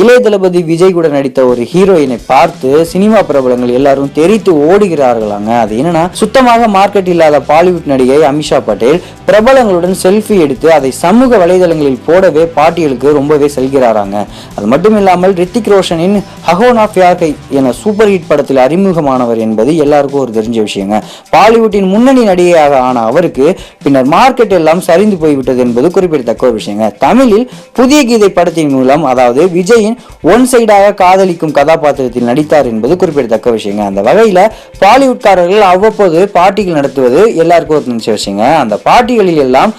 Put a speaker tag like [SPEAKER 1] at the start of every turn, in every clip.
[SPEAKER 1] இளைய தளபதி விஜய் கூட நடித்த ஒரு ஹீரோயினை பார்த்து சினிமா பிரபலங்கள் எல்லாரும் தெரித்து ஓடுகிறார்களாங்க. அது என்னன்னா சுத்தமாக மார்க்கெட் இல்லாத பாலிவுட் நடிகை அமிஷா பட்டேல் பிரபலங்களுடன் செல்ஃபி எடுத்து அதை சமூக வலைதளங்களில் போடவே பாட்டியலுக்கு ரொம்பவே செல்கிறாராங்க. அது மட்டும் இல்லாமல் ரித்திக் ரோஷனின் ஹகோனா ஃபியாகை என சூப்பர் ஹிட் படத்தில் அறிமுகமானவர் என்பது எல்லாருக்கும் ஒரு தெரிஞ்ச விஷயங்க. பாலிவுட்டின் முன்னணி நடிகையாக ஆன அவருக்கு பின்னர் மார்க்கெட் எல்லாம் சரிந்து போய்விட்டது என்பது குறிப்பிடத்தக்க ஒரு விஷயங்க. தமிழில் புதிய கீதை படத்தின் மூலம் அதாவது விஜய் விஜயின் ஒன் சைடாக காதலிக்கும் கதாபாத்திரத்தில் நடித்தார் என்பது குறிப்பிடத்தக்க விஷயங்க. அந்த வகையில பாலிவுட்காரர்கள் அவ்வப்போது பார்ட்டிகள் நடத்துவது எல்லாருக்கும் ஒரு நினைச்ச விஷயங்க. அந்த பார்ட்டிகளில் எல்லாம்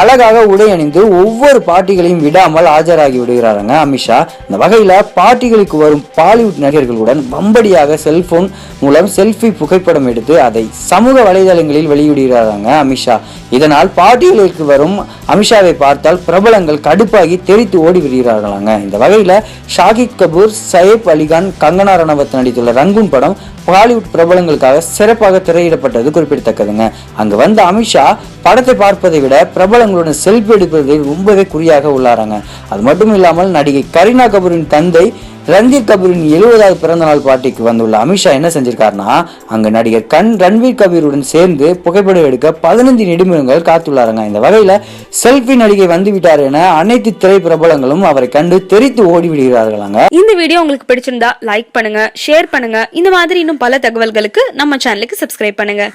[SPEAKER 1] அழகாக உடை அணிந்து ஒவ்வொரு பார்ட்டிகளையும் விடாமல் ஆஜராகி விடுகிறாருங்க அமித்ஷா. இந்த வகையில் பார்ட்டிகளுக்கு வரும் பாலிவுட் நடிகர்களுடன் வம்படியாக செல்போன் மூலம் செல்ஃபி புகைப்படம் எடுத்து அதை சமூக வலைதளங்களில் வெளியிடுகிறாராங்க அமித்ஷா. இதனால் பார்ட்டிகளுக்கு வரும் அமித்ஷாவை பார்த்தால் பிரபலங்கள் கடுப்பாகி தெரித்து ஓடி விடுகிறார்களாங்க இந்த வகையில் ஷாகித் கபூர் சயப் அலிகான் கங்கனா ரணவத் நடித்துள்ள ரங்கூன் படம் பாலிவுட் பிரபலங்களுக்காக சிறப்பாக திரையிடப்பட்டது குறிப்பிடத்தக்கதுங்க. அங்கு வந்த அமித்ஷா படத்தை பார்ப்பதை விட பிரபல பிரபலங்களுடன் செல்ஃபி எடுப்பதில் ரொம்பவே குறியாக உள்ளாராங்க. அது மட்டும் இல்லாமல் நடிகை கரீனா கபூரின் தந்தை ரன்தீர் கபூரின் எழுபதாவது பிறந்த நாள் பார்ட்டிக்கு வந்துள்ள அமித்ஷா என்ன செஞ்சிருக்காருன்னா அங்கு நடிகர் கண் ரன்வீர் கபீருடன் சேர்ந்து புகைப்படம் எடுக்க பதினைந்து நிமிடங்கள் காத்துள்ளாருங்க. இந்த வகையில செல்ஃபி நடிகை வந்து விட்டார் என அனைத்து திரை பிரபலங்களும் அவரை கண்டு தெரித்து ஓடி விடுகிறார்களாங்க
[SPEAKER 2] இந்த வீடியோ உங்களுக்கு பிடிச்சிருந்தா லைக் பண்ணுங்க ஷேர் பண்ணுங்க. இந்த மாதிரி இன்னும் பல தகவல்களுக்கு நம்ம சேனலுக்கு சப்ஸ்கிரைப் பண்ணுங்க.